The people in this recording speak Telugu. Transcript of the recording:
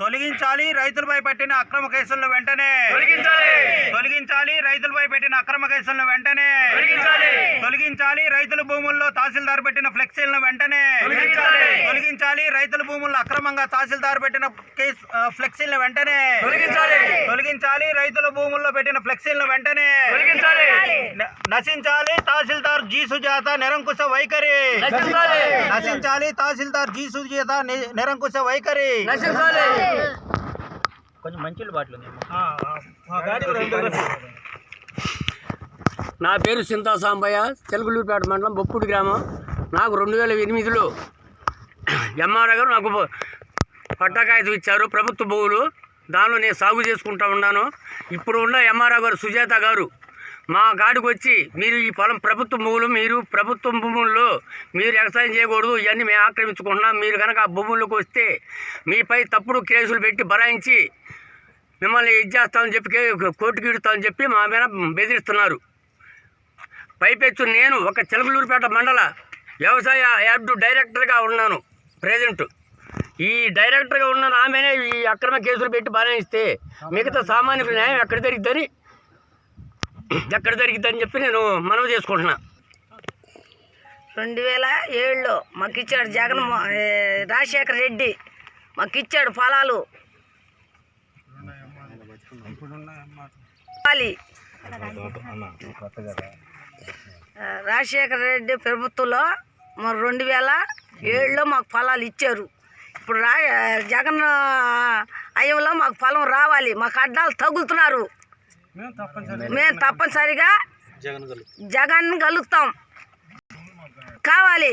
తొలగించాలి. రైతులపై పెట్టిన అక్రమ కేసులను వెంటనే తొలగించాలి. తొలగించాలి. రైతులపై పెట్టిన అక్రమ కేసులను వెంటనే తొలగించాలి. రైతుల భూముల్లో తహసీల్దార్ పెట్టిన ఫ్లెక్సీలను వెంటనే తొలగించాలి. రైతుల భూముల్లో అక్రమంగా తహసీల్దార్ పెట్టిన కేసు ఫ్లెక్సీలను వెంటనే తొలగించాలి. తొలగించాలి. రైతుల భూముల్లో పెట్టిన ఫ్లెక్సీలను వెంటనే నశించాలి. తహసీల్దార్ జీ సుజాత నిరంకుశ వైఖరి. నశించాలి. తహసీల్దార్ జీ సుజాత ని- నిరంకుశ వైఖరి. నశించాలి. కొంచెం మంచి బాటలు నా పేరు సింతా సాంబయ్య తెలుగులూరుపేట మండలం బొప్పుడి గ్రామం. నాకు రెండు వేల ఎనిమిదిలో ఎంఆర్ఓ గారు నాకు ప- పట్టా కాగితం ఇచ్చారు. ప్రభుత్వ భూములు దానిలో నేను సాగు చేసుకుంటా ఉన్నాను. ఇప్పుడు ఉన్న ఎంఆర్ఓ గారు సుజాత గారు మా గాడికి వచ్చి మీరు ఈ పొలం ప్రభుత్వ భూములు మీరు ప్రభుత్వ భూముల్లో మీరు వ్యవసాయం చేయకూడదు ఇవన్నీ మేము ఆక్రమించుకుంటున్నాం. మీరు కనుక ఆ భూముల్లోకి వస్తే మీపై తప్పుడు కేసులు పెట్టి బరాయించి మిమ్మల్ని ఇది చేస్తామని చెప్పి కోర్టు కోర్టుకి ఇడుతామని చెప్పి మా మీద బెదిరిస్తున్నారు. పైపెచ్చు నేను ఒక చిలకలూరుపేట మండల వ్యవసాయ యార్డు డైరెక్టర్గా ఉన్నాను ప్రెజెంట్ ఈ డైరెక్టర్గా ఉన్న ఆమెనే ఈ అక్రమ కేసులు పెట్టి బనాయిస్తే మిగతా సామాన్యుల న్యాయం ఎక్కడ జరిగిద్దని ఎక్కడ జరిగిద్దని చెప్పి నేను మనవి చేసుకుంటున్నా. రెండు వేల ఏడులో మాకు ఇచ్చాడు జగన్ రాజశేఖర రెడ్డి మాకు ఇచ్చాడు ఫలాలు. రాజశేఖర రెడ్డి ప్రభుత్వంలో మరి రెండు వేల ఏడులో మాకు ఫలాలు ఇచ్చారు. ఇప్పుడు రా జగన్ అయ్యంలో మాకు ఫలం రావాలి. మాకు అడ్డాలు తగులుతున్నారు. మేము తప్పనిసరిగా జగన్ కలుగుతాం కావాలి